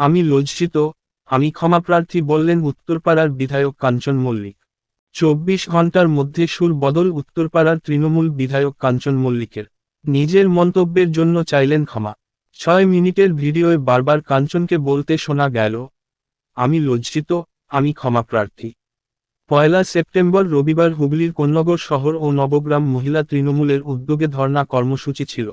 আমি লজ্জিত, আমি ক্ষমাপ্রার্থী বললেন উত্তরপাড়ার বিধায়ক কাঞ্চন মল্লিক। চব্বিশ ঘণ্টার মধ্যে সুর বদল উত্তরপাড়ার তৃণমূল বিধায়ক কাঞ্চন মল্লিকের। নিজের মন্তব্যের জন্য চাইলেন ক্ষমা। ছয় মিনিটের ভিডিওয়ে বারবার কাঞ্চনকে বলতে শোনা গেল, আমি লজ্জিত, আমি ক্ষমাপ্রার্থী। পয়লা সেপ্টেম্বর রবিবার হুগলির কোন্নগর শহর ও নবগ্রাম মহিলা তৃণমূলের উদ্যোগে ধর্ণা কর্মসূচি ছিল।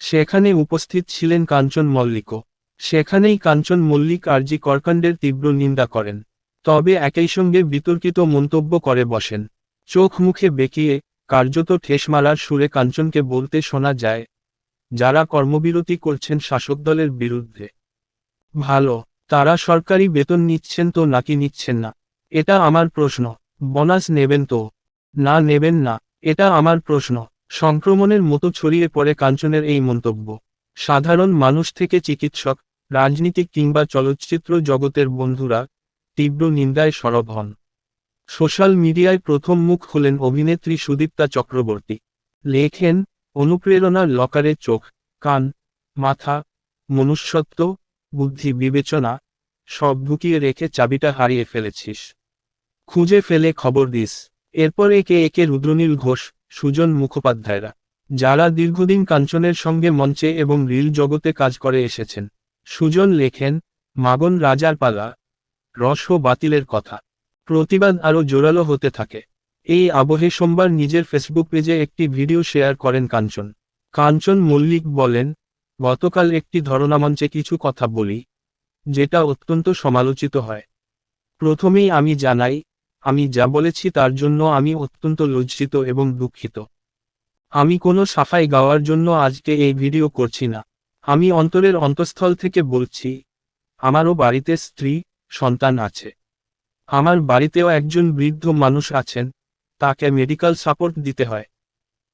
সেখানে উপস্থিত ছিলেন কাঞ্চন মল্লিকও। সেখানেই কাঞ্চন মল্লিক আরজি করকাণ্ডের তীব্র নিন্দা করেন। তবে একই সঙ্গে বিতর্কিত মন্তব্য করে বসেন। চোখ মুখে বেঁকিয়ে কার্যত ঠেস মারার সুরে কাঞ্চনকে বলতে শোনা যায়, যারা কর্মবিরতি করছেন শাসক দলের বিরুদ্ধে। ভালো, তারা সরকারি বেতন নিচ্ছেন তো নাকি নিচ্ছেন না? এটা আমার প্রশ্ন। বোনাস নেবেন তো? না, নেবেন না। এটা আমার প্রশ্ন। সংক্রমণের মতো ছড়িয়ে পড়ে কাঞ্চনের এই মন্তব্য। সাধারণ মানুষ থেকে চিকিৎসক রাজনীতিক কিংবা চলচ্চিত্র জগতের বন্ধুরা তীব্র নিন্দায় সরব হন। সোশ্যাল মিডিয়ায় প্রথম মুখ হলেন অভিনেত্রী সুদীপ্তা চক্রবর্তী। লেখেন, অনুপ্রেরণার লকারে চোখ, কান, মাথা, মনুষ্যত্ব, বুদ্ধি, বিবেচনা, সব ঢুকিয়ে রেখে চাবিটা হারিয়ে ফেলেছিস। খুঁজে ফেলে খবর দিস। এরপর একে একে রুদ্রনীল ঘোষ, সুজন মুখোপাধ্যায়রা, যারা দীর্ঘদিন কাঞ্চনের সঙ্গে মঞ্চে এবং রিল জগতে কাজ করে এসেছেন। সুজন লেখেন, মাগন রাজার পালা রস ও বাতিলের কথা। প্রতিবাদ আরও জোরালো হতে থাকে। এই আবহে সোমবার নিজের ফেসবুক পেজে একটি ভিডিও শেয়ার করেন কাঞ্চন। কাঞ্চন মল্লিক বলেন, গতকাল একটি ধরনামঞ্চে কিছু কথা বলি, যেটা অত্যন্ত সমালোচিত হয়। প্রথমেই আমি জানাই, আমি যা বলেছি তার জন্য আমি অত্যন্ত লজ্জিত এবং দুঃখিত। আমি কোনো সাফাই গাওয়ার জন্য আজকে এই ভিডিও করছি না। আমি অন্তরের অন্তঃস্থল থেকে বলছি, আমারও বাড়িতে স্ত্রী, সন্তান আছে। আমার বাড়িতেও একজন বৃদ্ধ মানুষ আছেন, তাকে মেডিকেল সাপোর্ট দিতে হয়।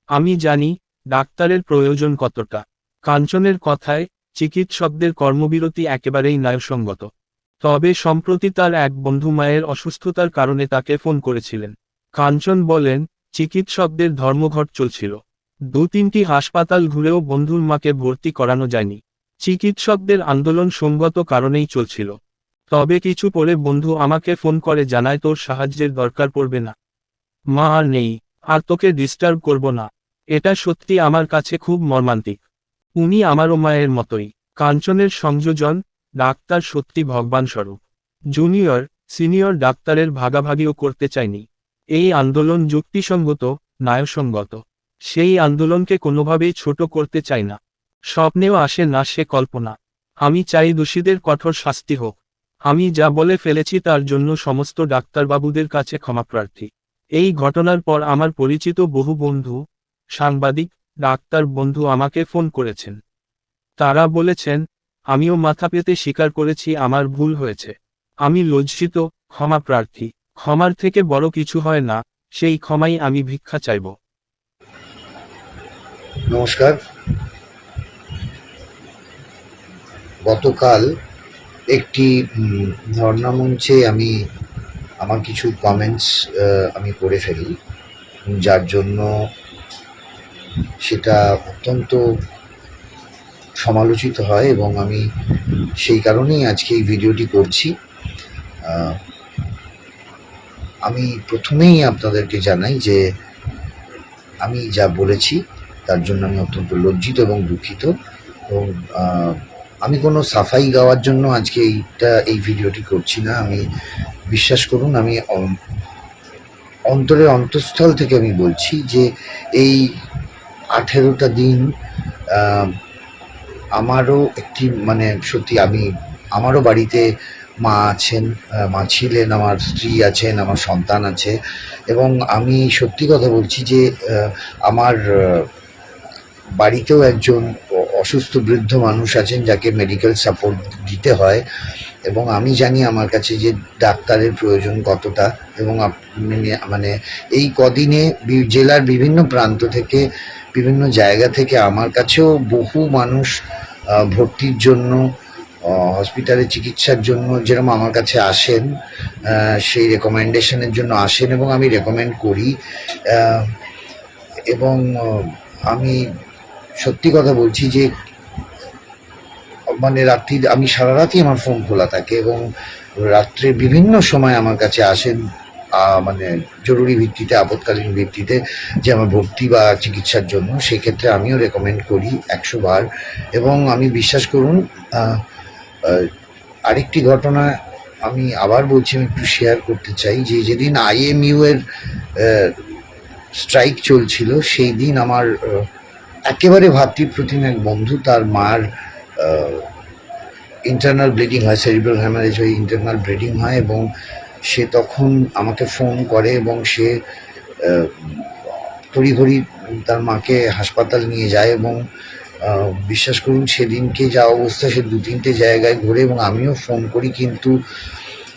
আমি জানি, ডাক্তারের প্রয়োজন কতটা। কাঞ্চনের কথায়, চিকিৎসকদের কর্মবিরতি একেবারেই ন্যায়সঙ্গত। তবে সম্প্রতি তার এক বন্ধু মায়ের অসুস্থতার কারণে তাকে ফোন করেছিলেন। কাঞ্চন বলেন, চিকিৎসকদের ধর্মঘট চলছিল। দু তিনটি হাসপাতাল ঘুরেও বন্ধুর মাকে ভর্তি করানো যায়নি। চিকিৎসকদের আন্দোলন সঙ্গত কারণেই চলছিল। তবে কিছু পরে বন্ধু আমাকে ফোন করে জানায়, তোর সাহায্যের দরকার পড়বে না। মা আর নেই, আর তোকে ডিস্টার্ব করব না। এটা সত্যি আমার কাছে খুব মর্মান্তিক। উনি আমারও মায়ের মতোই। কাঞ্চনের সংযোজন, ডাক্তার সত্যি ভগবান স্বরূপ। জুনিয়র, সিনিয়র ডাক্তারের ভাগাভাগিও করতে চাইনি। এই আন্দোলন যুক্তিসঙ্গত, ন্যায়সঙ্গত। সেই আন্দোলনকে কোনোভাবেই ছোট করতে চাই না। স্বপ্নেও আসে না সে কল্পনা। আমি চাই দোষীদের কঠোর শাস্তি হোক। আমি যা বলে ফেলেছি তার জন্য সমস্ত ডাক্তারবাবুদের কাছে ক্ষমাপ্রার্থী এই ঘটনার পর আমার পরিচিত বহু বন্ধু, সাংবাদিক, ডাক্তার বন্ধু আমাকে ফোন করেছেন। তারা বলেছেন, আমিও মাথা পেতে স্বীকার করেছি, আমার ভুল হয়েছে। আমি লজ্জিত, ক্ষমা প্রার্থী। ক্ষমার থেকে বড় কিছু হয় না, সেই ক্ষমাই আমি ভিক্ষা চাইব। নমস্কার। গতকাল একটি উম, ধর্ণা মঞ্চে আমি আমার কিছু কমেন্টস আমি করে ফেলি। যার জন্য সেটা অত্যন্ত সমালোচিত হয় এবং আমি সেই কারণেই আজকে এই ভিডিওটি করছি। আমি প্রথমেই আপনাদেরকে জানাই যে আমি যা বলেছি তার জন্য আমি অত্যন্ত লজ্জিত এবং দুঃখিত। এবং আমি কোনো সাফাই গাওয়ার জন্য আজকে এইটা, এই ভিডিওটি করছি না। আমি বিশ্বাস করুন, আমি অন- অন্তরের অন্তঃস্থল থেকে আমি বলছি যে এই আঠেরোটা দিন আমারও একটি মানে সত্যি আমি, আমারও বাড়িতে মা আছেন মা ছিলেন, আমার স্ত্রী আছেন, আমার সন্তান আছে। এবং আমি সত্যি কথা বলছি যে আমার বাড়িতেও একজন অসুস্থ বৃদ্ধ মানুষ আছেন যাকে মেডিকেল সাপোর্ট দিতে হয় এবং আমি জানি আমার কাছে যে ডাক্তারের প্রয়োজন কতটা এবং মানে- এই কদিনে জেলার বিভিন্ন প্রান্ত থেকে, বিভিন্ন জায়গা থেকে আমার কাছেও বহু মানুষ ভর্তির জন্য হসপিটালে চিকিৎসার জন্য যেরকম আমার কাছে আসেন সেই রেকমেন্ডেশনের জন্য আসেন এবং আমি রেকমেন্ড করি এবং আমি সত্যি কথা বলছি যে মানে রাত্রি, আমি সারা রাতই আমার ফোন খোলা থাকে এবং রাত্রে বিভিন্ন সময় আমার কাছে আসেন মানে জরুরি ভিত্তিতে, আপৎকালীন ভিত্তিতে যে আমার ভর্তি বা চিকিৎসার জন্য, সেক্ষেত্রে আমিও রেকমেন্ড করি একশো বার। এবং আমি বিশ্বাস করুন আরেকটি ঘটনা আমি আবার বলছি, আমি একটু শেয়ার করতে চাই যে, যেদিন আইএমইউ এর স্ট্রাইক চলছিল, সেই দিন আমার একেবারে ভাতৃপ্রতিম এক বন্ধু, তার মার ইন্টারনাল ব্লিডিং হয় সেরিব্রাল হ্যামারেজ হয়ে ইন্টারনাল ব্লিডিং হয় এবং সে তখন আমাকে ফোন করে এবং সে তড়িঘড়ি তার মাকে হাসপাতাল নিয়ে যায় এবং বিশ্বাস করুন সেদিনকে যা অবস্থা সে দু তিনটে জায়গায় ঘুরে এবং আমিও ফোন করি কিন্তু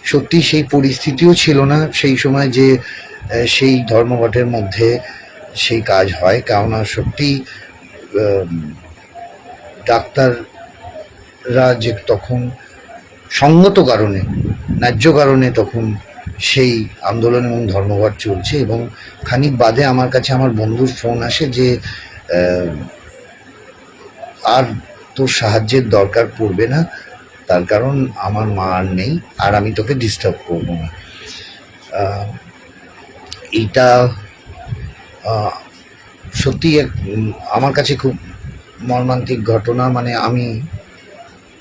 সত্যি সেই পরিস্থিতিও ছিল না সেই সময় যে সেই ধর্মঘটের মধ্যে সেই কাজ হয়। কেননা সত্যি ডাক্তাররা যে তখন সঙ্গত কারণে, ন্যায্য কারণে তখন সেই আন্দোলন এবং ধর্মঘট চলছে এবং খানিক বাদে আমার কাছে আমার বন্ধুর ফোন আসে যে আর তোর সাহায্যের দরকার পড়বে না, তার কারণ আমার মা আর নেই, আর আমি তোকে ডিস্টার্ব করব না। এইটা সত্যি এক আমার কাছে খুব মর্মান্তিক ঘটনা মানে আমি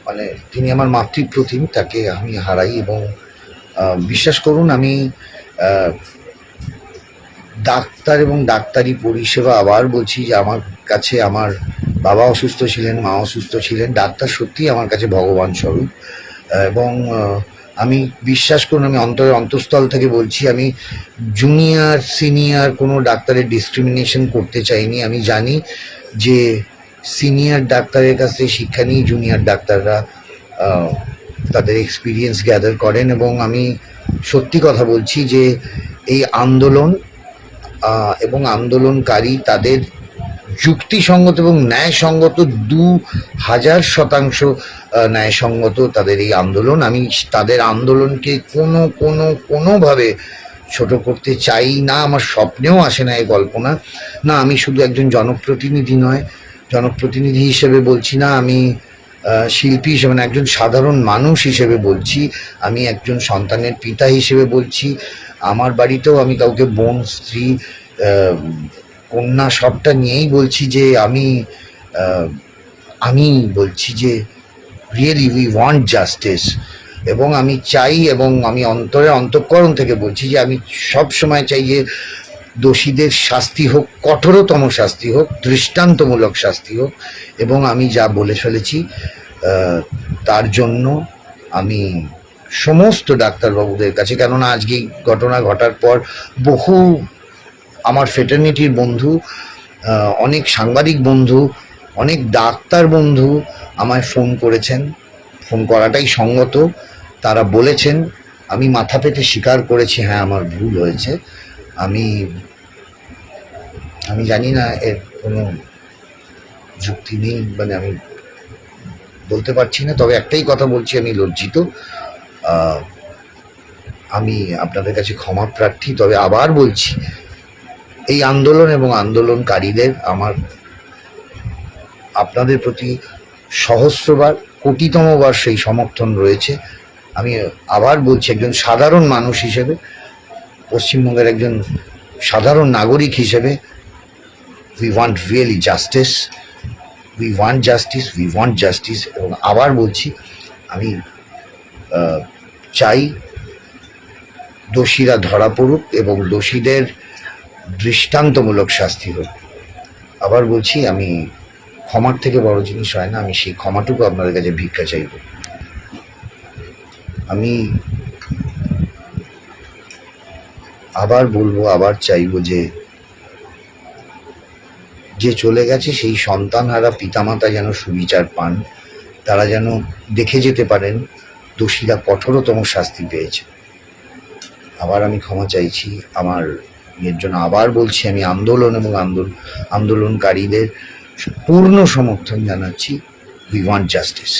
মানে তিনি আমার মাতৃপ্রতিম, তাকে আমি হারাই এবং বিশ্বাস করুন আমি ডাক্তার এবং ডাক্তারি পরিষেবা আবার বলছি যে আমার কাছে আমার বাবা অসুস্থ ছিলেন, মা অসুস্থ ছিলেন, ডাক্তার সত্যিই আমার কাছে ভগবান স্বরূপ এবং আমি বিশ্বাস করুন, আমি অন্তরের অন্তঃস্থল থেকে বলছি, আমি জুনিয়র সিনিয়র কোনো ডাক্তারের ডিসক্রিমিনেশন করতে চাইনি। আমি জানি যে সিনিয়র ডাক্তারের কাছ শিক্ষা নিয়ে জুনিয়র ডাক্তাররা তাদের এক্সপিরিয়েন্স গ্যাদার করেন এবং আমি সত্যি কথা বলছি যে এই আন্দোলন এবং আন্দোলনকারী তাদের যুক্তিসঙ্গত এবং ন্যায়সঙ্গত দু হাজার শতাংশ ন্যায়সঙ্গত তাদের এই আন্দোলন। আমি তাদের আন্দোলনকে কোনো কোনো, কোনোভাবে ছোট করতে চাই না। আমার স্বপ্নেও আসে না এই কল্পনা। না, আমি শুধু একজন জনপ্রতিনিধি নয়। জনপ্রতিনিধি হিসেবে বলছি না, আমি শিল্পী হিসেবে না একজন সাধারণ মানুষ হিসেবে বলছি। আমি একজন সন্তানের পিতা হিসেবে বলছি। আমার বাড়িতেও আমি কাউকে বোন, স্ত্রী কন্যা সবটা নিয়েই বলছি যে আমি আমি বলছি যে রিয়েলি উই ওয়ান্ট জাস্টিস এবং আমি চাই এবং আমি অন্তরে অন্তঃকরণ থেকে বলছি যে আমি সব সময় চাই যে দোষীদের শাস্তি হোক, কঠোরতম শাস্তি হোক, দৃষ্টান্তমূলক শাস্তি হোক এবং আমি যা বলে ফেলেছি তার জন্য আমি সমস্ত ডাক্তারবাবুদের কাছে, কেননা আজকে ঘটনা ঘটার পর বহু আমার ফেটার্নিটির বন্ধু অনেক সাংবাদিক বন্ধু, অনেক ডাক্তার বন্ধু আমায় ফোন করেছেন। ফোন করাটাই সঙ্গত। তারা বলেছেন, আমি মাথা পেতে স্বীকার করেছি। হ্যাঁ আমার ভুল হয়েছে। আমি আমি জানি না, এর কোনো যুক্তি নেই মানে আমি বলতে পারছি না। তবে একটাই কথা বলছি, আমি লজ্জিত। আমি আপনাদের কাছে ক্ষমা প্রার্থী, তবে আবার বলছি এই আন্দোলন এবং আন্দোলনকারীদের আমার আপনাদের প্রতি সহস্রবার, কোটিতমবার সেই সমর্থন রয়েছে। আমি আবার বলছি, একজন সাধারণ মানুষ হিসেবে, পশ্চিমবঙ্গের একজন সাধারণ নাগরিক হিসেবে we want really justice we want justice we want justice এবং আবার বলছি, আমি চাই দোষীরা ধরা পড়ুক এবং দোষীদের দৃষ্টান্তমূলক শাস্তি হোক। আবার বলছি, আমি ক্ষমার থেকে বড় জিনিস হয় না, আমি সেই ক্ষমাটুকু আপনাদের কাছে ভিক্ষা চাইব। আমি আবার বলব, আবার চাইব যে যে চলে গেছে সেই সন্তানহারা পিতামাতা যেন সুবিচার পান, তারা যেন দেখে যেতে পারেন, দোষীরা কঠোরতম শাস্তি পেয়েছে। আবার আমি ক্ষমা চাইছি, আমার এর জন্য আবার বলছি আমি আন্দোলন এবং আন্দোলন আন্দোলনকারীদের পূর্ণ সমর্থন জানাচ্ছি। We want justice